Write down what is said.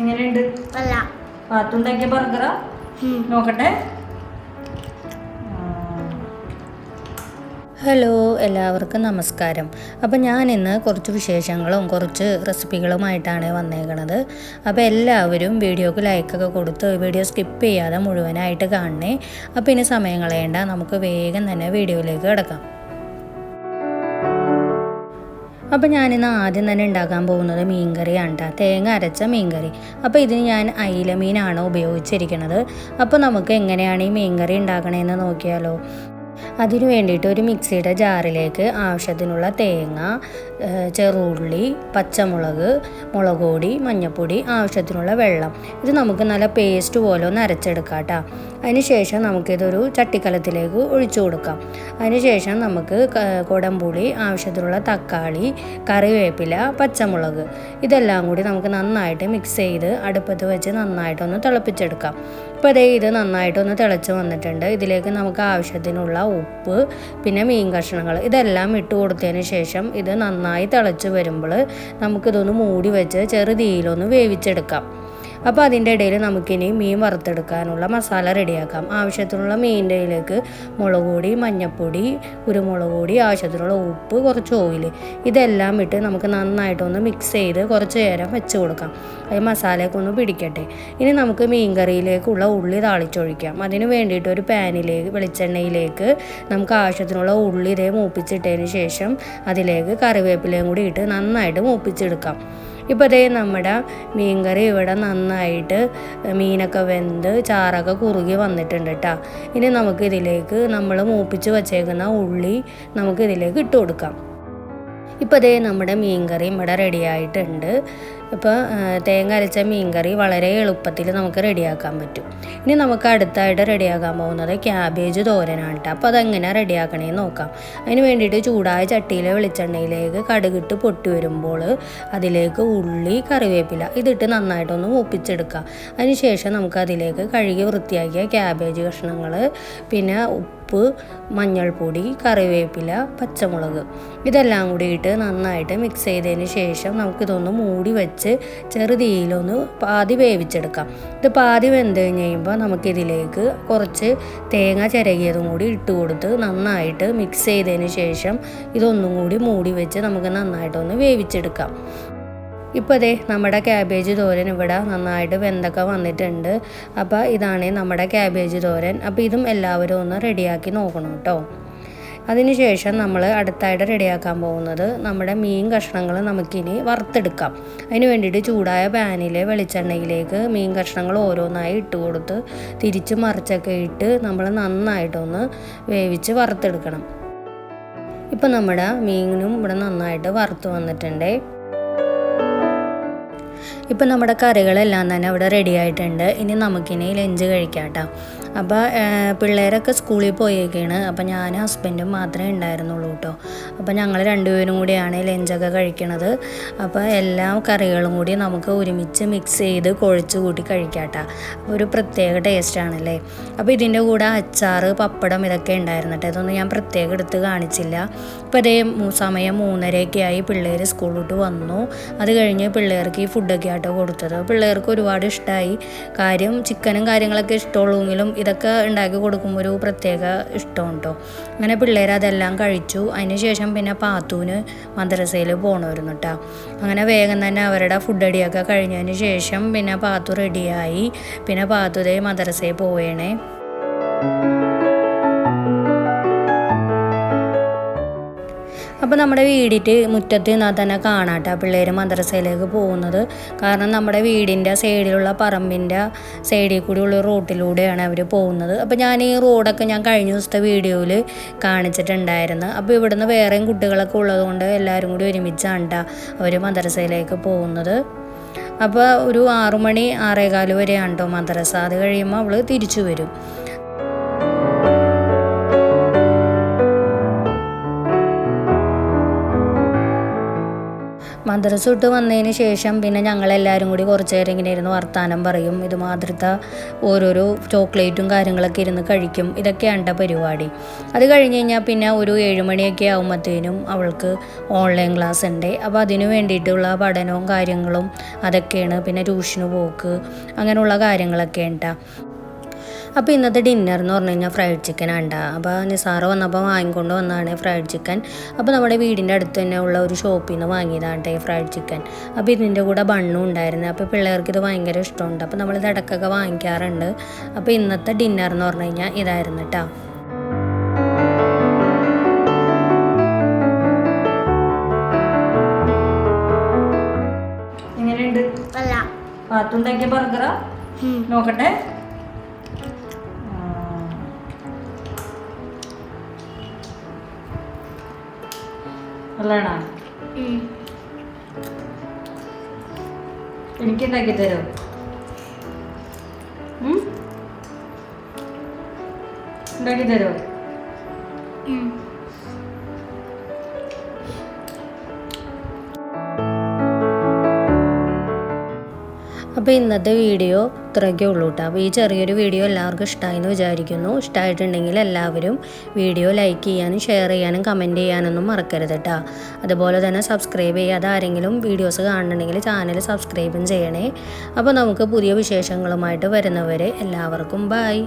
എങ്ങനെയുണ്ട്? പാത്തുണ്ടാക്കിയ ബർഗറാ? നോക്കട്ടെ. ഹലോ എല്ലാവർക്കും നമസ്കാരം. അപ്പോൾ ഞാൻ ഇന്ന് കുറച്ച് വിശേഷങ്ങളും കുറച്ച് റെസിപ്പികളുമായിട്ടാണ് വന്നേക്കണത്. അപ്പോൾ എല്ലാവരും വീഡിയോക്ക് ലൈക്കൊക്കെ കൊടുത്ത് വീഡിയോ സ്കിപ്പ് ചെയ്യാതെ മുഴുവനായിട്ട് കാണണേ. അപ്പോൾ ഇനി സമയം കളയേണ്ട. നമുക്ക് വേഗം തന്നെ വീഡിയോയിലേക്ക് കിടക്കാം. അപ്പോൾ ഞാനിന്ന് ആദ്യം തന്നെ ഉണ്ടാക്കാൻ പോകുന്നത് മീൻകറിയാണ് കേട്ടോ തേങ്ങ അരച്ച മീൻകറി. അപ്പോൾ ഇതിന് ഞാൻ അയില മീനാണ് ഉപയോഗിച്ചിരിക്കുന്നത് അപ്പോൾ നമുക്ക് എങ്ങനെയാണ് ഈ മീൻകറി ഉണ്ടാക്കണതെന്ന് നോക്കിയാലോ. അതിനു വേണ്ടിയിട്ട് ഒരു മിക്സിയുടെ ജാറിലേക്ക് ആവശ്യത്തിനുള്ള തേങ്ങ ചെറുള്ളി പച്ചമുളക് മുളക് പൊടി മഞ്ഞൾപ്പൊടി ആവശ്യത്തിനുള്ള വെള്ളം. ഇത് നമുക്ക് നല്ല പേസ്റ്റ് പോലെ ഒന്ന് അരച്ചെടുക്കാം കേട്ടോ അതിനുശേഷം നമുക്കിതൊരു ചട്ടിക്കലത്തിലേക്ക് ഒഴിച്ചു കൊടുക്കാം. അതിനുശേഷം നമുക്ക് കുടംപുളി ആവശ്യത്തിനുള്ള തക്കാളി കറിവേപ്പില പച്ചമുളക് ഇതെല്ലാം കൂടി നമുക്ക് നന്നായിട്ട് മിക്സ് ചെയ്ത് അടുപ്പത്ത് വെച്ച് നന്നായിട്ടൊന്ന് തിളപ്പിച്ചെടുക്കാം. ഇപ്പോൾ അതേ ഇത് നന്നായിട്ടൊന്ന് തിളച്ച് വന്നിട്ടുണ്ട്. ഇതിലേക്ക് നമുക്ക് ആവശ്യത്തിനുള്ള ഉപ്പ് പിന്നെ മീൻ കഷ്ണങ്ങൾ ഇതെല്ലാം ഇട്ട് കൊടുത്തതിന് ശേഷം ഇത് നന്നായി തിളച്ച് വരുമ്പോൾ നമുക്കിതൊന്ന് മൂടി വെച്ച് ചെറുതീയിലൊന്ന് വേവിച്ചെടുക്കാം. അപ്പോൾ അതിന്റെ ഇടയിൽ നമുക്കിനി മീൻ വറുത്തെടുക്കാനുള്ള മസാല റെഡിയാക്കാം. ആവശ്യത്തിനുള്ള മീനിന്റെ ഇതിലേക്ക് മുളക് പൊടി മഞ്ഞൾപ്പൊടി കുരുമുളക് പൊടി ആവശ്യത്തിനുള്ള ഉപ്പ് കുറച്ച് ഓയിൽ ഇതെല്ലാം ഇട്ട് നമുക്ക് നന്നായിട്ടൊന്ന് മിക്സ് ചെയ്ത് കുറച്ച് നേരം വെച്ച് കൊടുക്കാം. അത് മസാലയൊക്കെ ഒന്ന് പിടിക്കട്ടെ. ഇനി നമുക്ക് മീൻ കറിയിലേക്കുള്ള ഉള്ളി താളിച്ചൊഴിക്കാം. അതിന് വേണ്ടിയിട്ട് ഒരു പാനിലേക്ക് വെളിച്ചെണ്ണയിലേക്ക് നമുക്ക് ആവശ്യത്തിനുള്ള ഉള്ളി ഇതേ മൂപ്പിച്ചിട്ടതിന് ശേഷം അതിലേക്ക് കറിവേപ്പിലയും കൂടി ഇട്ട് നന്നായിട്ട് മൂപ്പിച്ചെടുക്കാം. ഇപ്പോൾ അതേ നമ്മുടെ മീൻകറി ഇവിടെ നന്നായിട്ട് മീനൊക്കെ വെന്ത് ചാറൊക്കെ കുറുകി വന്നിട്ടുണ്ട് കേട്ടോ ഇനി നമുക്കിതിലേക്ക് നമ്മൾ മൂപ്പിച്ച് വച്ചേക്കുന്ന ഉള്ളി നമുക്കിതിലേക്ക് ഇട്ട് കൊടുക്കാം. ഇപ്പോൾ അതേ നമ്മുടെ മീൻകറിയും ഇവിടെ റെഡി ആയിട്ടുണ്ട്. ഇപ്പോൾ തേങ്ങ അരച്ച മീൻകറി വളരെ എളുപ്പത്തിൽ നമുക്ക് റെഡിയാക്കാൻ പറ്റും. ഇനി നമുക്ക് അടുത്തായിട്ട് റെഡിയാക്കാൻ പോകുന്നത് ക്യാബേജ് തോരനാണ് കേട്ടോ. അപ്പോൾ അതെങ്ങനെ റെഡിയാക്കണേ നോക്കാം. അതിന് വേണ്ടിയിട്ട് ചൂടായ ചട്ടിയിലെ വെളിച്ചെണ്ണയിലേക്ക് കടുകിട്ട് പൊട്ടി വരുമ്പോൾ അതിലേക്ക് ഉള്ളി കറിവേപ്പില ഇതിട്ട് നന്നായിട്ടൊന്ന് മൂപ്പിച്ചെടുക്കുക അതിനുശേഷം നമുക്ക് അതിലേക്ക് കഴുകി വൃത്തിയാക്കിയ ക്യാബേജ് കഷ്ണങ്ങൾ പിന്നെ ഉപ്പ് മഞ്ഞൾപ്പൊടി കറിവേപ്പില പച്ചമുളക് ഇതെല്ലാം കൂടിയിട്ട് നന്നായിട്ട് മിക്സ് ചെയ്തതിന് ശേഷം നമുക്കിതൊന്ന് മൂടി വെച്ച് ചെറുതീയിലൊന്ന് പാതി വേവിച്ചെടുക്കാം. ഇത് പാതി വെന്ത് കഴിഞ്ഞ് കഴിയുമ്പോൾ നമുക്കിതിലേക്ക് കുറച്ച് തേങ്ങ ചിരകിയതും കൂടി ഇട്ട് കൊടുത്ത് നന്നായിട്ട് മിക്സ് ചെയ്തതിന് ശേഷം ഇതൊന്നും കൂടി മൂടി വെച്ച് നമുക്ക് നന്നായിട്ടൊന്ന് വേവിച്ചെടുക്കാം. ഇപ്പോൾ അതെ നമ്മുടെ ക്യാബേജ് തോരൻ ഇവിടെ നന്നായിട്ട് വെന്തൊക്കെ വന്നിട്ടുണ്ട്. അപ്പോൾ ഇതാണ് നമ്മുടെ ക്യാബേജ് തോരൻ. അപ്പോൾ ഇതും എല്ലാവരും ഒന്ന് റെഡിയാക്കി നോക്കണം കേട്ടോ. അതിനുശേഷം നമ്മൾ അടുത്തായിട്ട് റെഡിയാക്കാൻ പോകുന്നത് നമ്മുടെ മീൻ കഷ്ണങ്ങൾ നമുക്കിനി വറുത്തെടുക്കാം. അതിന് വേണ്ടിയിട്ട് ചൂടായ പാനിലെ വെളിച്ചെണ്ണയിലേക്ക് മീൻ കഷ്ണങ്ങൾ ഓരോന്നായി ഇട്ട് കൊടുത്ത് തിരിച്ച് മറിച്ചൊക്കെ ഇട്ട് നമ്മൾ നന്നായിട്ടൊന്ന് വേവിച്ച് വറുത്തെടുക്കണം. ഇപ്പം നമ്മുടെ മീനും ഇവിടെ നന്നായിട്ട് വറുത്ത് വന്നിട്ടുണ്ട്. ഇപ്പം നമ്മുടെ കറികളെല്ലാം തന്നെ അവിടെ റെഡി ആയിട്ടുണ്ട്. ഇനി നമുക്കിനി ലഞ്ച് കഴിക്കാം അപ്പോൾ പിള്ളേരൊക്കെ സ്കൂളിൽ പോയേക്കാണ്. അപ്പോൾ ഞാൻ ഹസ്ബൻഡും മാത്രമേ ഉണ്ടായിരുന്നുള്ളൂ കേട്ടോ അപ്പോൾ ഞങ്ങൾ രണ്ടുപേരും കൂടിയാണ് ലഞ്ചൊക്കെ കഴിക്കണത്. അപ്പോൾ എല്ലാ കറികളും കൂടി നമുക്ക് ഒരുമിച്ച് മിക്സ് ചെയ്ത് കുഴച്ച് കൂട്ടി കഴിക്കാം കേട്ടോ ഒരു പ്രത്യേക ടേസ്റ്റാണല്ലേ അപ്പോൾ ഇതിന്റെ കൂടെ അച്ചാറ് പപ്പടം ഇതൊക്കെ ഉണ്ടായിരുന്നു കേട്ടോ ഇതൊന്നും ഞാൻ പ്രത്യേകം എടുത്ത് കാണിച്ചില്ല. ഇപ്പോൾ അതേ സമയം മൂന്നരയൊക്കെ ആയി പിള്ളേർ സ്കൂളിലോട്ട് വന്നു. അത് കഴിഞ്ഞ് പിള്ളേർക്ക് ഈ ഫുഡൊക്കെ ആട്ടോ കൊടുത്തത്. പിള്ളേർക്ക് ഒരുപാട് ഇഷ്ടമായി കാര്യം ചിക്കനും കാര്യങ്ങളൊക്കെ ഇഷ്ടമുള്ളൂങ്കിലും ഇതൊക്കെ ഉണ്ടാക്കി കൊടുക്കുമ്പോൾ ഒരു പ്രത്യേക ഇഷ്ടം കേട്ടോ അങ്ങനെ പിള്ളേർ അതെല്ലാം കഴിച്ചു. അതിനുശേഷം പിന്നെ പാത്തൂന് മദ്രസയിൽ പോകണമായിരുന്നു കേട്ടോ അങ്ങനെ വേഗം തന്നെ അവരുടെ ഫുഡ് അടിയൊക്കെ കഴിഞ്ഞതിന് ശേഷം പിന്നെ പാത്തു റെഡിയായി പിന്നെ പാത്തുതേ മദ്രസയിൽ പോവേണേ. അപ്പോൾ നമ്മുടെ വീടിന്റെ മുറ്റത്ത് നിന്നാൽ തന്നെ കാണാട്ടോ പിള്ളേർ മദ്രസയിലേക്ക് പോകുന്നത്. കാരണം നമ്മുടെ വീടിന്റെ സൈഡിലുള്ള പറമ്പിന്റെ സൈഡിൽ കൂടിയുള്ള റോട്ടിലൂടെയാണ് അവർ പോകുന്നത്. അപ്പോൾ ഞാൻ ഈ റോഡൊക്കെ ഞാൻ കഴിഞ്ഞ ദിവസത്തെ വീഡിയോയിൽ കാണിച്ചിട്ടുണ്ടായിരുന്നു. അപ്പോൾ ഇവിടുന്ന് വേറെയും കുട്ടികളൊക്കെ ഉള്ളതുകൊണ്ട് എല്ലാവരും കൂടി ഒരുമിച്ചാണ് ട്ടോ അവർ മദ്രസയിലേക്ക് പോകുന്നത്. അപ്പോൾ ഒരു ആറുമണി ആറേകാൽ വരെയാണ് കേട്ടോ മദ്രസ. അത് കഴിയുമ്പോൾ അവൾ തിരിച്ചു വരും. മദ്രസ വിട്ട് വന്നതിന് ശേഷം പിന്നെ ഞങ്ങളെല്ലാവരും കൂടി കുറച്ച് നേരം ഇങ്ങനെ ഇരുന്ന് വർത്താനം പറയും. ഇതുമാതിരത്തെ ഓരോരോ ചോക്ലേറ്റും കാര്യങ്ങളൊക്കെ ഇരുന്ന് കഴിക്കും. ഇതൊക്കെയാണ് എന്റെ പരിപാടി. അത് കഴിഞ്ഞ് കഴിഞ്ഞാൽ പിന്നെ ഒരു ഏഴുമണിയൊക്കെ ആകുമ്പോഴത്തേനും അവൾക്ക് ഓൺലൈൻ ക്ലാസ് ഉണ്ട്. അപ്പോൾ അതിന് വേണ്ടിയിട്ടുള്ള പഠനവും കാര്യങ്ങളും അതൊക്കെയാണ് പിന്നെ ട്യൂഷന് പോക്ക് അങ്ങനെയുള്ള കാര്യങ്ങളൊക്കെ ഉണ്ടാ അപ്പോൾ ഇന്നത്തെ ഡിന്നർ എന്ന് പറഞ്ഞു കഴിഞ്ഞാൽ ഫ്രൈഡ് ചിക്കൻ ഉണ്ട് അപ്പോൾ നിസാറ് വന്നപ്പോൾ വാങ്ങിക്കൊണ്ട് വന്നതാണ് ഫ്രൈഡ് ചിക്കൻ. അപ്പോൾ നമ്മുടെ വീടിന്റെ അടുത്ത് തന്നെ ഉള്ള ഒരു ഷോപ്പിൽ നിന്ന് വാങ്ങിയതാണ് ഈ ഫ്രൈഡ് ചിക്കൻ. അപ്പോൾ ഇതിന്റെ കൂടെ ബണ്ണും ഉണ്ടായിരുന്നു. അപ്പോൾ പിള്ളേർക്ക് ഇത് ഭയങ്കര ഇഷ്ടമുണ്ട്. അപ്പോൾ നമ്മൾ ഇടയ്ക്കൊക്കെ വാങ്ങിക്കാറുണ്ട്. അപ്പോൾ ഇന്നത്തെ ഡിന്നർ എന്ന് പറഞ്ഞു കഴിഞ്ഞാൽ ഇതായിരുന്നു കേട്ടോ എങ്ങനെയുണ്ട്? പാത്തുണ്ടാക്കിയ ബർഗറാ നോക്കട്ടെ. നല്ലതാണോ എനിക്ക് ഉണ്ടാക്കി തരോ? ഉണ്ടാക്കി തരോ? അപ്പോൾ ഇന്നത്തെ വീഡിയോ ഇത്രയൊക്കെ ഉള്ളൂ കേട്ടോ അപ്പോൾ ഈ ചെറിയൊരു വീഡിയോ എല്ലാവർക്കും ഇഷ്ടമായെന്ന് വിചാരിക്കുന്നു. ഇഷ്ടമായിട്ടുണ്ടെങ്കിൽ എല്ലാവരും വീഡിയോ ലൈക്ക് ചെയ്യാനും ഷെയർ ചെയ്യാനും കമന്റ് ചെയ്യാനൊന്നും മറക്കരുത് കേട്ടോ അതുപോലെ തന്നെ സബ്സ്ക്രൈബ് ചെയ്യാതെ ആരെങ്കിലും വീഡിയോസ് കാണുന്നുണ്ടെങ്കിൽ ചാനൽ സബ്സ്ക്രൈബും ചെയ്യണേ. അപ്പോൾ നമുക്ക് പുതിയ വിശേഷങ്ങളുമായിട്ട് വരുന്നവരെ എല്ലാവർക്കും ബായ്